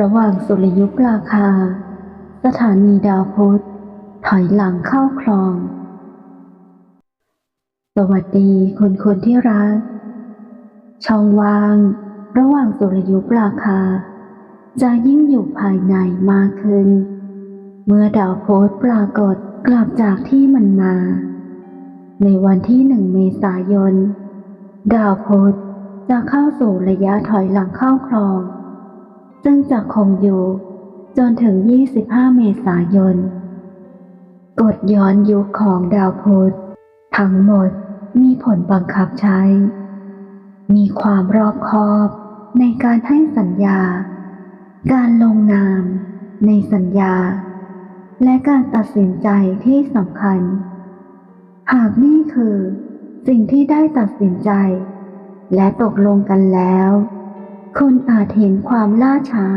ระหว่างสุริยุปราคา สถานีดาวพุธถอยหลังเข้าคลอง สวัสดีคุณคนที่รัก ช่องว่าง ระหว่างสุริยุปราคา จะยิ่งอยู่ภายในมากขึ้น เมื่อดาวพุธปรากฏกลับจากที่มันมา ในวันที่หนึ่งเมษายน ดาวพุธจะเข้าสู่ระยะถอยหลังเข้าคลอง ซึ่งจะคงอยู่ จนถึง 25 เมษายน กฎย้อนยุคของดาวพุธทั้งหมดมีผลบังคับใช้ มีความรอบคอบในการให้สัญญา การลงนามในสัญญา และการตัดสินใจที่สำคัญ หากนี่คือสิ่งที่ได้ตัดสินใจ และตกลงกันแล้ว คุณอาจเห็นความล่าช้า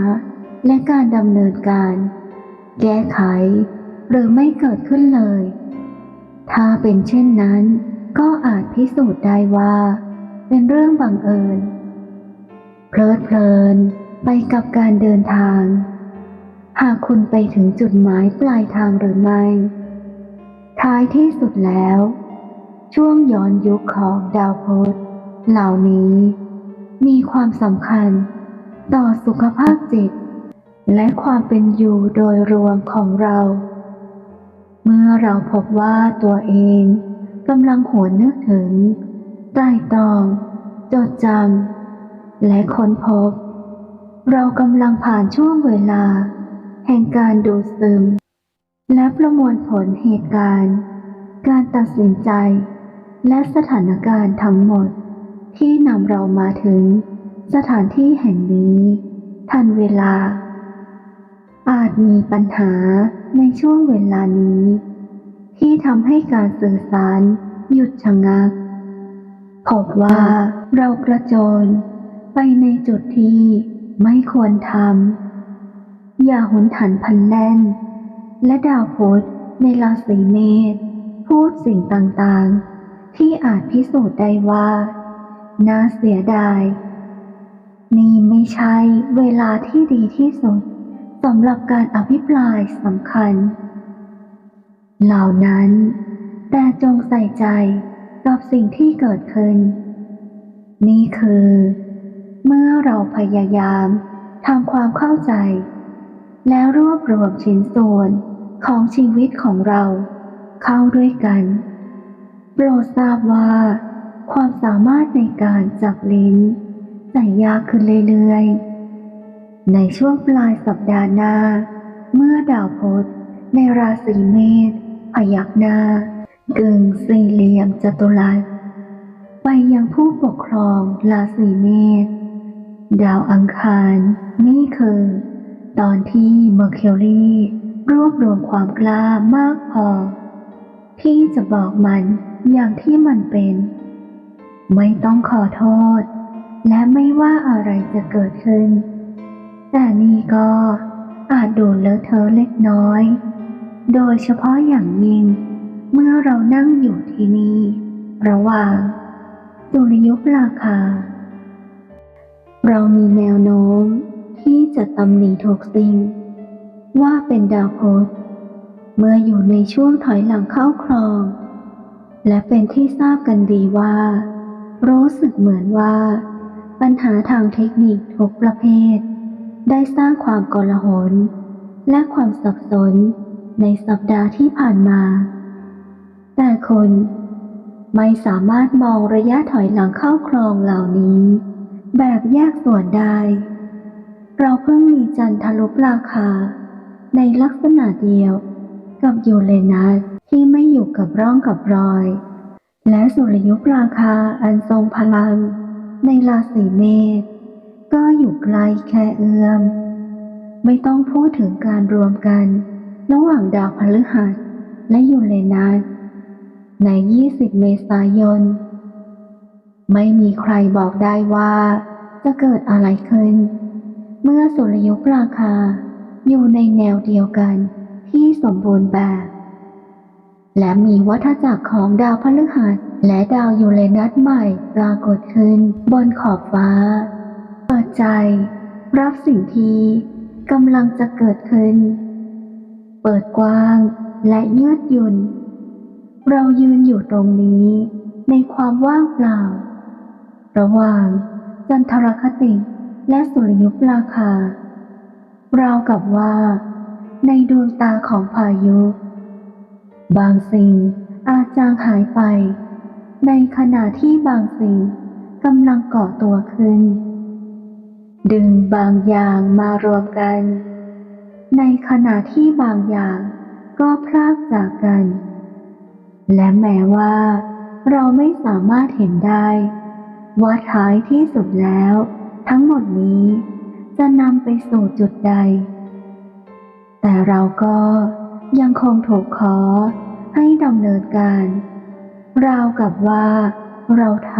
และการดำเนินการ แก้ไข หรือไม่เกิดขึ้นเลย ถ้าเป็นเช่นนั้น ก็อาจพิสูจน์ได้ว่า เป็นเรื่องบังเอิญ เพลิดเพลินไปกับการเดินทาง หากคุณไปถึงจุดหมายปลายทางหรือไม่ ท้ายที่สุดแล้ว ช่วงย้อนยุคของดาวพุธเหล่านี้ มีความสำคัญ ต่อสุขภาพจิต และความเป็นอยู่โดยรวมของเรา เมื่อเราพบว่าตัวเองกำลังหวนนึกถึงไตร่ตรอง จดจำ และค้นพบ เรากำลังผ่านช่วงเวลา แห่งการดูดซึม และประมวลผลเหตุการณ์ การตัดสินใจ และสถานการณ์ทั้งหมด ที่นำเรามาถึงสถานที่แห่งนี้ ทันเวลา อาจมีปัญหาในช่วงเวลานี้ ที่ทำให้การสื่อสารหยุดชะงักพบว่าเรากระโจนไปในจุดที่ไม่ควรทำ อย่าหุนหันพันแล่น และดาวพุธในราศีเมษพูดสิ่งต่างๆ ที่อาจพิสูจน์ได้ว่า น่าเสียดาย นี่ไม่ใช่เวลาที่ดีที่สุดสำหรับการอภิปรายสำคัญ เหล่านั้น แต่จงใส่ใจกับสิ่งที่เกิดขึ้น นี่คือ เมื่อเราพยายามทำความเข้าใจ แล้วรวบรวมชิ้นส่วนของชีวิตของเรา เข้าด้วยกัน โปรดทราบว่า ความสามารถในการจับลิ้นจะยากขึ้นเรื่อยๆ ในช่วงปลายสัปดาห์หน้า เมื่อดาวพุธในราศีเมษพยักหน้ากึ่งสี่เหลี่ยมจัตุรัสไปยังผู้ปกครองราศีเมษดาวอังคารนี่คือ ตอนที่เมอร์คิวรีรวบรวมความกล้ามากพอ ที่จะบอกมันอย่างที่มันเป็น ไม่ต้องขอโทษ และไม่ว่าอะไรจะเกิดขึ้น แต่นี่ก็อาจดูเลอะเทอะเล็กน้อย โดยเฉพาะอย่างยิ่ง เมื่อเรานั่งอยู่ที่นี่ระหว่างสุริยุปราคา เรามีแนวโน้มที่จะตำหนิถูกสิ่ง ว่าเป็นดาวพุธเมื่ออยู่ในช่วงถอยหลังเข้าครอง และเป็นที่ทราบกันดีว่า รู้สึกเหมือนว่า ปัญหาทางเทคนิคทุกประเภท ได้สร้างความกลาหลและความสับสนในสัปดาห์ที่ผ่านมา แต่คนไม่สามารถมองระยะถอยหลังเข้าครองเหล่านี้ แบบแยกส่วนได้ เราเพิ่งมีจันทรุปราคา ในลักษณะเดียวกับยูเรนัสที่ไม่อยู่กับร่องกับรอย และสุริยุปราคาอันทรงพลัง ในราศีเมษก็อยู่ไกลแค่เอื้อม ไม่ต้องพูดถึงการรวมกัน ระหว่างดาวพฤหัสและยูเรนัสใน 20 เมษายน ไม่มีใครบอกได้ว่าจะเกิดอะไรขึ้น เมื่อสุริยุปราคาอยู่ในแนวเดียวกันที่สมบูรณ์แบบ และมีวัฏจักรของดาวพฤหัส และดาวยูเรนัสใหม่ปรากฏขึ้นบนขอบฟ้า เปิดใจ รับสิ่งที่กำลังจะเกิดขึ้น เปิดกว้างและยืดหยุ่น เรายืนอยู่ตรงนี้ ในความว่างเปล่า ระหว่างจันทรคติและสุริยุปราคาราวกับว่า ในดวงตาของพายุ บางสิ่งอาจจางหายไป ในขณะที่บางสิ่งกำลังก่อตัวขึ้น ดึงบางอย่างมารวมกัน ในขณะที่บางอย่างก็พรากจากกัน และแม้ว่าเราไม่สามารถเห็นได้ ว่าท้ายที่สุดแล้ว ทั้งหมดนี้จะนำไปสู่จุดใด แต่เราก็ ยังคงถูกขอให้ดำเนินการ ราวกับว่าเราท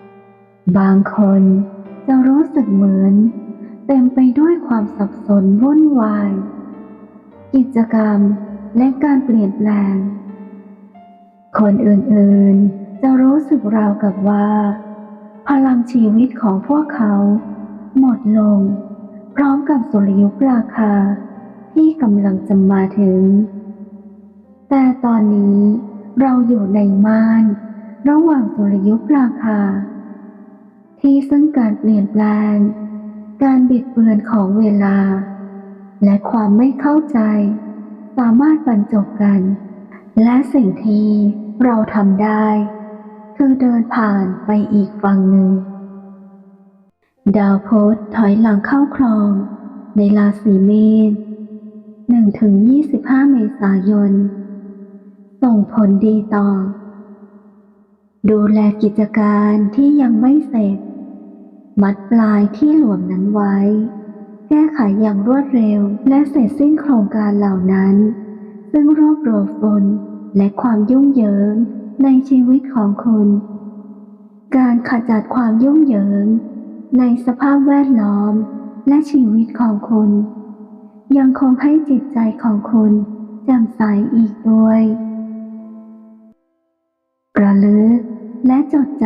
ำบางคนจะรู้สึกเหมือนเต็มไปด้วยความสับสนวุ่นวาย กิจกรรมและการเปลี่ยนแปลง คนอื่นๆจะรู้สึกราวกับว่า พลังชีวิตของพวกเขา หมดลง พร้อมกับสุริยุปราคา ที่กำลังจะมาถึง แต่ตอนนี้เราอยู่ในม่าน ระหว่างสุริยุปราคา ที่ซึ่งการเปลี่ยนแปลง การบิดเบือนของเวลา และความไม่เข้าใจ สามารถบรรจบกัน และสิ่งที่เราทำได้ คือเดินผ่านไปอีกฝั่งหนึ่ง ดาวพุธถอยหลังเข้าคลอง ในราศีเมษ 1ถึง25เมษายน ส่งผลดีต่อ ดูแลกิจการที่ยังไม่เสร็จ มัดปลายที่หลวมนั้นไว้ แก้ไขอย่างรวดเร็วและเสร็จสิ้นโครงการเหล่านั้น ซึ่งรวบรวมฝนและความยุ่งเหยิงในชีวิตของคุณ การขจัดความยุ่งเหยิงในสภาพแวดล้อมและชีวิตของคุณ ยังคงให้จิตใจของคุณแจ่มใสอีกด้วยระลึกและจดจ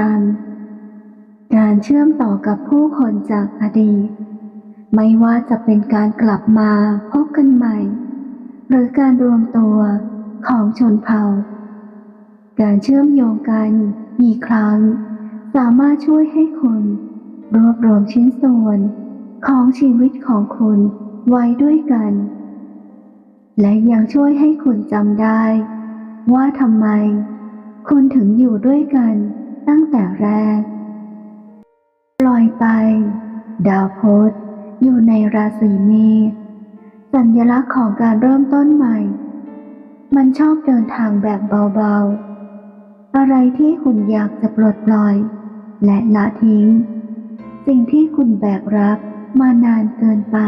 ำการเชื่อมต่อกับผู้คนจากอดีต ไม่ว่าจะเป็นการกลับมาพบกันใหม่ หรือการรวมตัวของชนเผ่า การเชื่อมโยงกันอีกครั้ง สามารถช่วยให้คุณ รวบรวมชิ้นส่วนของชีวิตของคุณ ไว้ด้วยกัน และยังช่วยให้คุณจำได้ ว่าทำไม คุณถึงอยู่ด้วยกันตั้งแต่แรก ปล่อยไป ดาวพุธอยู่ในราศีเมษสัญลักษณ์ของการเริ่มต้นใหม่ มันชอบเดินทางแบบเบาๆ อะไรที่คุณอยากจะปลดปล่อย และละทิ้ง สิ่งที่คุณแบกรับมานานเกินไป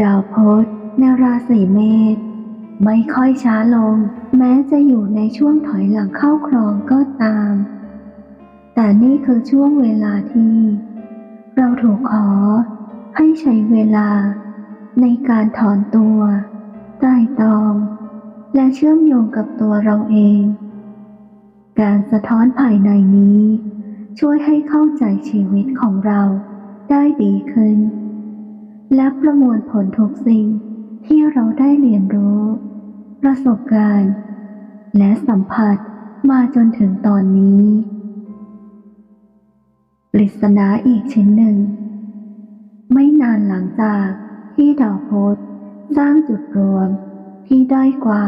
ดาวพุธในราศีเมษไม่ค่อยช้าลง แม้จะอยู่ในช่วงถอยหลังเข้าครองก็ตาม แต่นี่คือช่วงเวลาที่ เราถูกขอให้ใช้เวลา ในการถอนตัวใต้ตอง และเชื่อมโยงกับตัวเราเอง การสะท้อนภายในนี้ ช่วยให้เข้าใจชีวิตของเราได้ดีขึ้น และประมวลผลทุกสิ่งที่เราได้เรียนรู้ ประสบการณ์ และสัมผัสมาจนถึงตอนนี้ปริศนาอีกชิ้นหนึ่ง ไม่นานหลังจากที่ดาวพุธสร้างจุดรวมที่ด้อยกว่า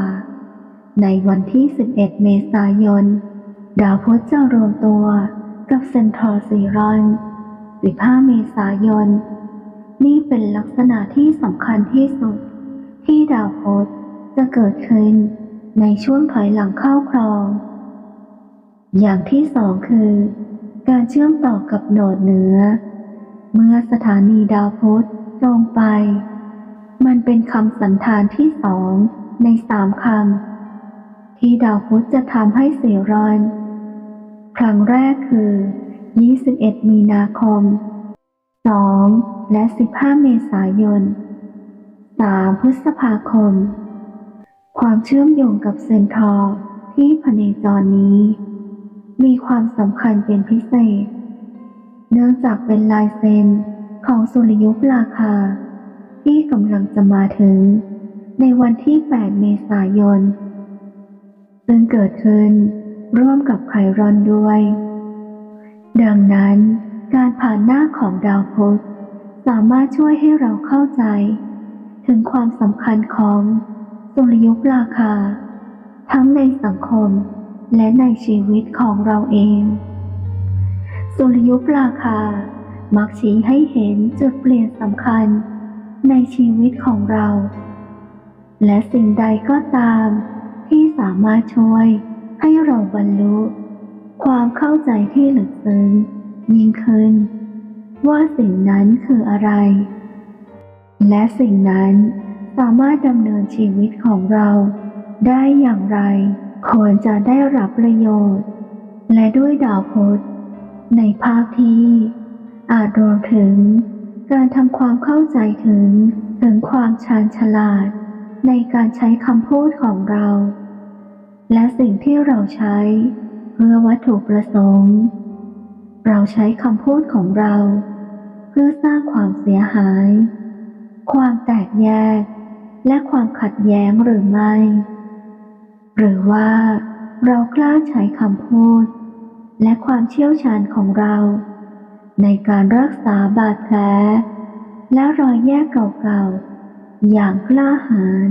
ในวันที่ 11 เมษายน ดาวพุธจะรวมตัวกับเซนทรัลซีรอน 15 เมษายน นี่เป็นลักษณะที่สำคัญที่สุด ที่ดาวพุธจะเกิดขึ้นในช่วงถอยหลังเข้าครอง อย่างที่สองคือ การเชื่อมต่อกับโหนดเหนือ เมื่อสถานีดาวพุธตรงไป มันเป็นคำสันธานที่สองในสามคำที่ดาวพุธจะทำให้เสียรอน ครั้งแรกคือ 21 มีนาคม 2 2 และ 15 เมษายน 3 พฤษภาคม ความเชื่อมโยงกับเซนทอร์ที่พเนจรนี้ มีความสำคัญเป็นพิเศษ เนื่องจากเป็นลายเซ็นของสุริยุปราคา ที่กำลังจะมาถึง ในวันที่ 8 เมษายน ซึ่งเกิดขึ้นร่วมกับไครอนด้วย ดังนั้น การผ่านหน้าของดาวพุธสามารถช่วยให้เราเข้าใจ ถึงความสำคัญของสุริยุปราคา ทั้งในสังคมและในชีวิตของเราเอง สุริยุปราคา มักชี้ให้เห็นจุดเปลี่ยนสำคัญในชีวิตของเรา และสิ่งใดก็ตาม ที่สามารถช่วยให้เราบรรลุ ความเข้าใจที่ลึกซึ้ง ยิ่งขึ้น ว่าสิ่งนั้นคืออะไร และสิ่งนั้นสามารถดำเนินชีวิตของเราได้อย่างไร ควรจะได้รับประโยชน์ และด้วยดาวพุธในภาคที่อาจรวมถึงการทำความเข้าใจถึงถึงความชาญฉลาด ในการใช้คำพูดของเรา และสิ่งที่เราใช้ เพื่อวัตถุประสงค์ เราใช้คำพูดของเรา เพื่อสร้างความเสียหาย ความแตกแยก และความขัดแย้งหรือไม่ หรือว่าเรากล้าใช้คำพูด และความเชี่ยวชาญของเรา ในการรักษาบาดแผลและรอยแยกเก่าๆอย่างกล้าหาญ